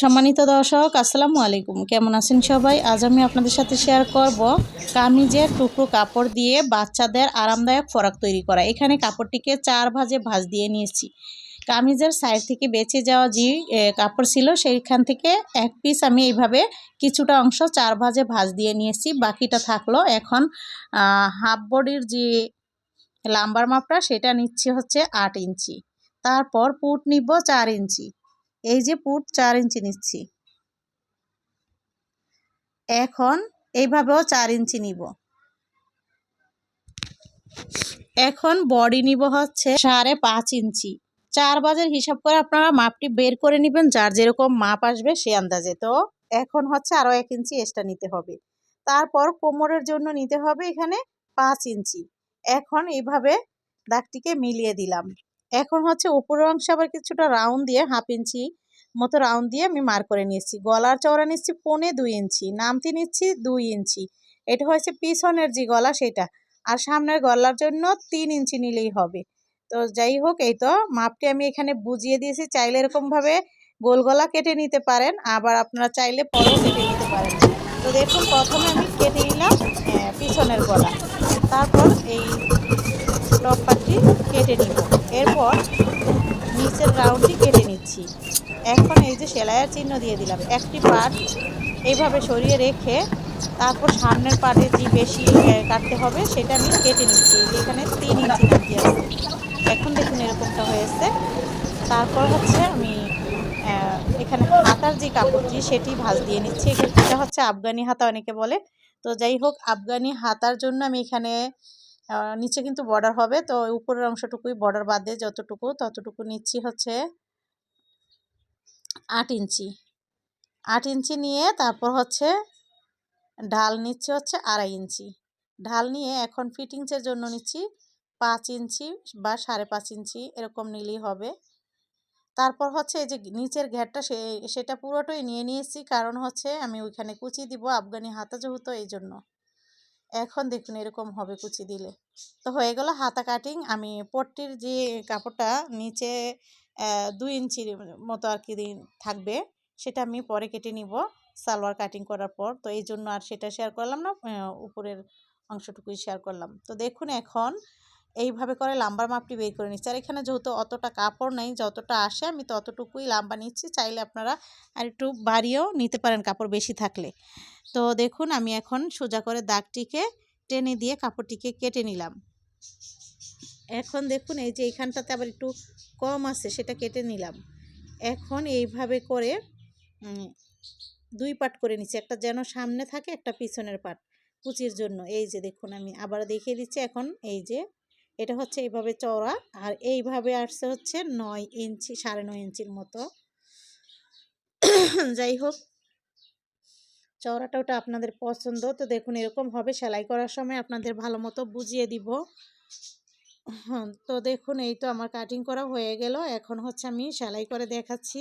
সম্মানিত দর্শক, আসসালামু আলাইকুম। কেমন আছেন সবাই? আজ আমি আপনাদের সাথে শেয়ার করব কামিজের টুকরো কাপড় দিয়ে বাচ্চাদের আরামদায়ক ফরাক তৈরি করা। এখানে কাপড়টিকে চার ভাজে ভাঁজ দিয়ে নিয়েছি। কামিজের সাইড থেকে বেঁচে যাওয়া যে কাপড় ছিল, সেইখান থেকে এক পিস আমি এইভাবে কিছুটা অংশ চার ভাজে ভাজ দিয়ে নিয়েছি। বাকিটা থাকল এখন হাফ বডির যে লাম্বার মাপটা, সেটা নিচ্ছি হচ্ছে আট ইঞ্চি। তারপর পুট নিব চার ইঞ্চি। এই যে পুট চার ইঞ্চি নিচ্ছি। এখন এইভাবেও চার ইঞ্চি নিব। এখন বডি নিব হচ্ছে সাড়ে পাঁচ ইঞ্চি। চার বাজের হিসাব করে আপনারা মাপটি বের করে নেবেন, যার যেরকম মাপ আসবে সে আন্দাজে। তো এখন হচ্ছে আরও এক ইঞ্চি এক্সট্রা নিতে হবে। তারপর কোমরের জন্য নিতে হবে এখানে পাঁচ ইঞ্চি। এখন এইভাবে দাগটিকে মিলিয়ে দিলাম। এখন হচ্ছে উপরের অংশে আবার কিছুটা রাউন্ড দিয়ে হাফ ইঞ্চি মতো রাউন্ড দিয়ে আমি মার করে নিয়েছি। গলার চওড়া নিচ্ছি পনে দুই ইঞ্চি নামতি নিচ্ছি দুই ইঞ্চি। এটা হয়েছে পিছনের যে গলা সেটা। আর সামনের গলার জন্য তিন ইঞ্চি নিলেই হবে। তো যাই হোক এই তো মাপটি আমি এখানে বুঝিয়ে দিয়েছি। চাইলে এরকমভাবে গোল গলা কেটে নিতে পারেন আবার আপনারা চাইলে পরেও কেটে নিতে পারেন। তো দেখুন প্রথমে আমি কেটে নিলাম আহ, পিছনের গলা। তারপর এই টপ পাটটি কেটে নিব। এরপর নিচের রাউন্ডটি কেটে নিচ্ছি। এখন এই যে সেলাইয়ের চিহ্ন দিয়ে দিলাম, একটি পার্ট এইভাবে সরিয়ে রেখে তারপর সামনের পার্টে যে বেশি কাটতে হবে সেটা আমি কেটে নিচ্ছি। এখানে তিন ইঞ্চি নামতি আছে। এখন দেখুন এরকমটা হয়েছে। তারপর হচ্ছে আমি এখানে হাতার যে কাপড়টি সেটি ভাঁজ দিয়ে নিচ্ছি। এটা হচ্ছে আফগানি হাতা অনেকে বলে। তো যাই হোক, আফগানি হাতার জন্য আমি এখানে নিচে কিন্তু বর্ডার হবে। তো উপরের অংশটুকুই বর্ডার বাদ দিয়ে যতটুকু ততটুকু নিচ্ছি হচ্ছে আট ইঞ্চি। আট ইঞ্চি নিয়ে তারপর হচ্ছে ঢাল নিচ্ছে হচ্ছে আড়াই ইঞ্চি। ঢাল নিয়ে এখন ফিটিংসের জন্য নিচ্ছি পাঁচ ইঞ্চি বা সাড়ে পাঁচ ইঞ্চি এরকম নিলেই হবে। তারপর হচ্ছে এই যে নিচের ঘ্যাটটা সে, সেটা পুরোটাই নিয়ে নিয়েছি। কারণ হচ্ছে আমি ওইখানে কুচি দিব আফগানি হাতা যেহেতু, এই জন্য। এখন দেখুন এরকম হবে কুচি দিলে। তো হয়ে গেল হাতা কাটিং আমি পট্টির যে কাপড়টা নিচে দুই ইঞ্চির মতো আর কি দিন থাকবে, সেটা আমি পরে কেটে নিব সালোয়ার কাটিং করার পর। তো এই জন্য আর সেটা শেয়ার করলাম না উপরের অংশটুকুই শেয়ার করলাম। তো দেখুন এখন এইভাবে করে লাম্বার মাপটি বের করে নিচ্ছি। আর এখানে যেহেতু অতটা কাপড় নেই, যতটা আসে আমি ততটুকুই লাম্বা নিচ্ছি চাইলে আপনারা আর একটু বাড়িয়েও নিতে পারেন কাপড় বেশি থাকলে। তো দেখুন, আমি এখন সোজা করে দাগটিকে টেনে দিয়ে কাপড়টিকে কেটে নিলাম। এখন দেখুন, এই যে এইখানটাতে আবার একটু কম আছে, সেটা কেটে নিলাম। এখন এইভাবে করে দুই পাট করে নিচ্ছি। একটা যেন সামনে থাকে, একটা পিছনের পাট, কুচির জন্য। এই যে দেখুন, আমি আবার দেখিয়ে দিচ্ছি। এখন এই যে এটা হচ্ছে এইভাবে চওড়া, আর এইভাবে আসছে হচ্ছে নয় ইঞ্চি, সাড়ে নয় ইঞ্চির মতো। যাই হোক, চওড়াটা ওটা আপনাদের পছন্দ, তো দেখুন এরকম হবে, সেলাই করার সময় আপনাদের ভালো মতো বুঝিয়ে দিব। হ্যাঁ তো দেখুন এই তো আমার কাটিং করা হয়ে গেল, এখন হচ্ছে আমি সেলাই করে দেখাচ্ছি।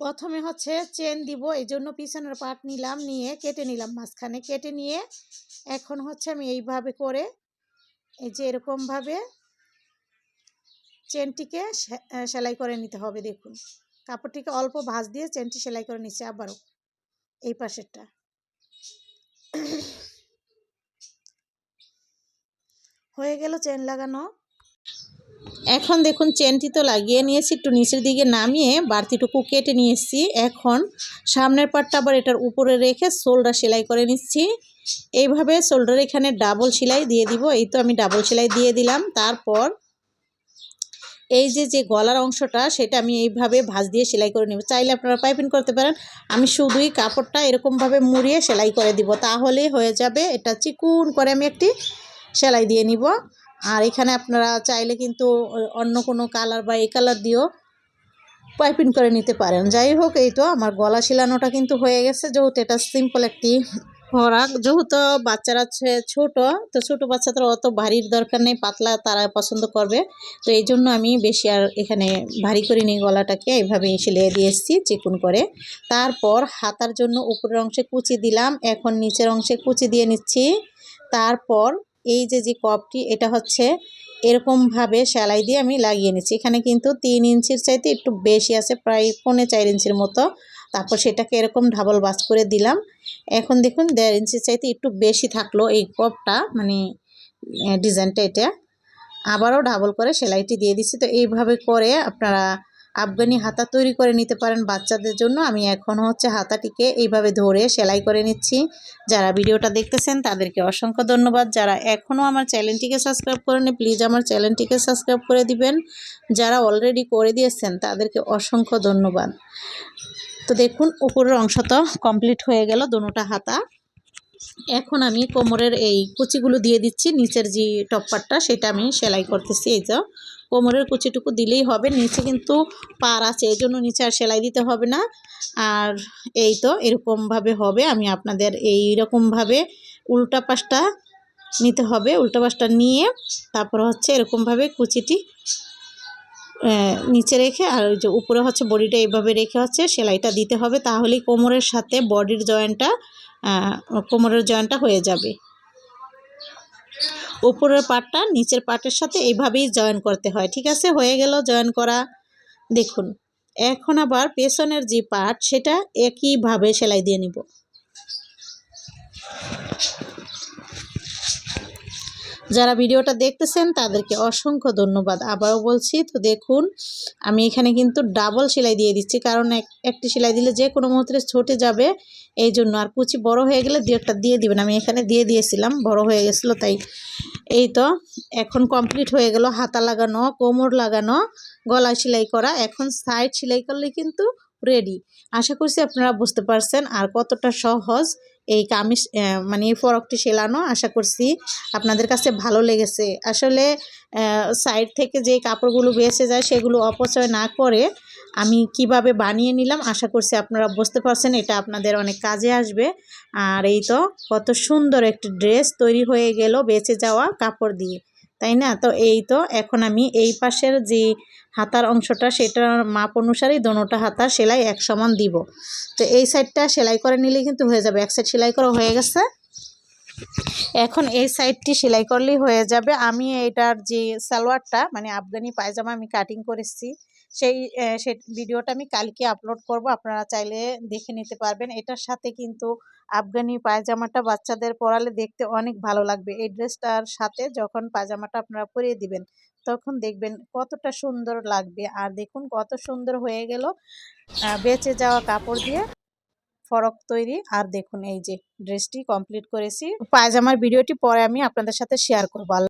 প্রথমে হচ্ছে চেন দিব এই জন্য পিছনের পাট নিলাম, নিয়ে কেটে নিলাম মাঝখানে। কেটে নিয়ে এখন হচ্ছে আমি এইভাবে করে এই যে এরকমভাবে চেনটিকে সেলাই করে নিতে হবে, দেখুন। কাপড়টিকে অল্প ভাঁজ দিয়ে চেনটি সেলাই করে নিচ্ছে আবারও এই পাশেরটা। হয়ে গেল চেন লাগানো। এখন দেখুন, চেনটি তো লাগিয়ে নিয়েছি, একটু নিচের দিকে নামিয়ে বাড়তিটুকু কেটে নিয়েছি এখন সামনের পাটটা আবার এটার উপরে রেখে শোল্ডার সেলাই করে নিচ্ছি। এইভাবে শোল্ডার এখানে ডাবল সেলাই দিয়ে দিব, এই তো আমি ডাবল সেলাই দিয়ে দিলাম। তারপর এই যে যে গলার অংশটা, সেটা আমি এইভাবে ভাঁজ দিয়ে সেলাই করে নেব। চাইলে আপনারা পাইপিং করতে পারেন, আমি শুধুই কাপড়টা এরকমভাবে মুড়িয়ে সেলাই করে দিব, তাহলেই হয়ে যাবে। এটা চিকুন করে আমি একটি সেলাই দিয়ে নিব। আর এখানে আপনারা চাইলে কিন্তু অন্য কোনো কালার বা এই কালার দিয়েও পাইপিং করে নিতে পারেন। যাই হোক, এই তো আমার গলা শিলানোটা কিন্তু হয়ে গেছে। যেহেতু এটা সিম্পল একটি ফরাক যেহেতু বাচ্চারা ছোট, তো ছোট বাচ্চাদের অত ভারীর দরকার নেই, পাতলা তারা পছন্দ করবে। তো এই জন্য আমি বেশি আর এখানে ভারী করিনি গলাটাকে এইভাবে সেলিয়ে দিয়ে এসেছি, চিকুন করে। তারপর হাতার জন্য উপরের অংশে কুচি দিলাম। এখন নিচের অংশে কুচি দিয়ে নিচ্ছি। তারপর এই যে যে কপটি, এটা হচ্ছে এরকমভাবে সেলাই দিয়ে আমি লাগিয়ে নিচ্ছি। এখানে কিন্তু তিন ইঞ্চির চাইতে একটু বেশি আছে, প্রায় পৌনে চার ইঞ্চির মতো। তারপর সেটাকে এরকম ডাবল বাস করে দিলাম। এখন দেখুন, দেড় ইঞ্চির চাইতে একটু বেশি থাকল এই কপটা মানে ডিজাইনটা এটা। আবারও ডাবল করে সেলাইটি দিয়ে দিচ্ছি। তো এইভাবে করে আপনারা আফগানি হাতা তৈরি করে নিতে পারেন বাচ্চাদের জন্য। আমি এখন হচ্ছে হাতাটিকে এইভাবে ধরে সেলাই করে নিচ্ছি। যারা ভিডিওটা দেখতেছেন, তাদেরকে অসংখ্য ধন্যবাদ। যারা এখনও আমার চ্যানেলটিকে সাবস্ক্রাইব করেনি প্লিজ আমার চ্যানেলটিকে সাবস্ক্রাইব করে দিবেন। যারা অলরেডি করে দিয়েছেন, তাদেরকে অসংখ্য ধন্যবাদ। তো দেখুন, উপরের অংশ তো কমপ্লিট হয়ে গেল, দোনোটা হাতা। এখন আমি কোমরের এই কুচিগুলো দিয়ে দিচ্ছি, নিচের যে টপ্পারটা সেটা আমি সেলাই করতেছি, এই তো কোমরের কুচিটুকু দিলেই হবে, নিচে কিন্তু পার আছে, এই জন্য নিচে আর সেলাই দিতে হবে না। আর এই তো এরকমভাবে হবে, আমি আপনাদের এই রকমভাবে উল্টা পাশটা নিতে হবে, উল্টা পাশটা নিয়ে তারপর হচ্ছে এরকমভাবে কুচিটি নিচে রেখে আর ওই যে উপরে হচ্ছে বডিটা এইভাবে রেখে হচ্ছে সেলাইটা দিতে হবে, তাহলেই কোমরের সাথে বডির জয়েন্টটা কোমরের জয়েন্টটা হয়ে যাবে। উপরের পাটটা নিচের পাটের সাথে এইভাবেই জয়েন করতে হয়, ঠিক আছে? হয়ে গেল জয়েন করা। দেখুন, এখন আবার পেছনের যে পার্ট সেটা একইভাবে সেলাই দিয়ে নিব। যারা ভিডিওটা দেখতেছেন তাদেরকে অসংখ্য ধন্যবাদ। আবারও বলছি তো দেখুন আমি এখানে কিন্তু ডাবল সেলাই দিয়ে দিচ্ছি কারণ একটি সেলাই দিলে যে কোনো মুহূর্তে ছুটে যাবে এই জন্য আর কুচি বড় হয়ে গেলে দু একটা দিয়ে দিবেন। আমি এখানে দিয়ে দিয়েছিলাম বড় হয়ে গেছিল তাই। এই তো এখন কমপ্লিট হয়ে গেল হাতা লাগানো কোমর লাগানো গলায় সেলাই করা। এখন সাইড সেলাই করলে কিন্তু রেডি আশা করছি আপনারা বুঝতে পারছেন আর কতটা সহজ এই কামিজ মানে এই ফরকটি সেলানো আশা করছি আপনাদের কাছে ভালো লেগেছে। আসলে সাইড থেকে যে কাপড়গুলো বেঁচে যায় সেগুলো অপচয় না করে আমি কীভাবে বানিয়ে নিলাম আশা করছি আপনারা বুঝতে পারছেন, এটা আপনাদের অনেক কাজে আসবে। আর এই তো, কত সুন্দর একটি ড্রেস তৈরি হয়ে গেল বেঁচে যাওয়া কাপড় দিয়ে। তাই না? তো এই তো এখন আমি এই পাশের যে হাতার অংশটা সেটার মাপ অনুসারেই দোনোটা হাতার সেলাই এক সমান দিব। তো এই সাইডটা সেলাই করে নিলে কিন্তু হয়ে যাবে। এক সাইড সেলাই করা হয়ে গেছে। এখন এই সাইডটি সেলাই করলেই হয়ে যাবে। আমি এটার যে সালোয়ারটা মানে আফগানি পায়জামা আমি কাটিং করেছি। সেই সে ভিডিওটা আমি কালকে আপলোড করব। আপনারা চাইলে দেখে নিতে পারবেন। এটার সাথে কিন্তু আফগানি পায়জামাটা বাচ্চাদের পরালে দেখতে অনেক ভালো লাগবে। এই ড্রেসটার সাথে যখন পায়জামাটা আপনারা পরিয়ে দিবেন, তখন দেখবেন কতটা সুন্দর লাগবে। আর দেখুন কত সুন্দর হয়ে গেল বেঁচে যাওয়া কাপড় দিয়ে ফরক তৈরি। আর দেখুন এই যে ড্রেসটি কমপ্লিট করেছি। পায়জামার ভিডিওটি পরে আমি আপনাদের সাথে শেয়ার করব।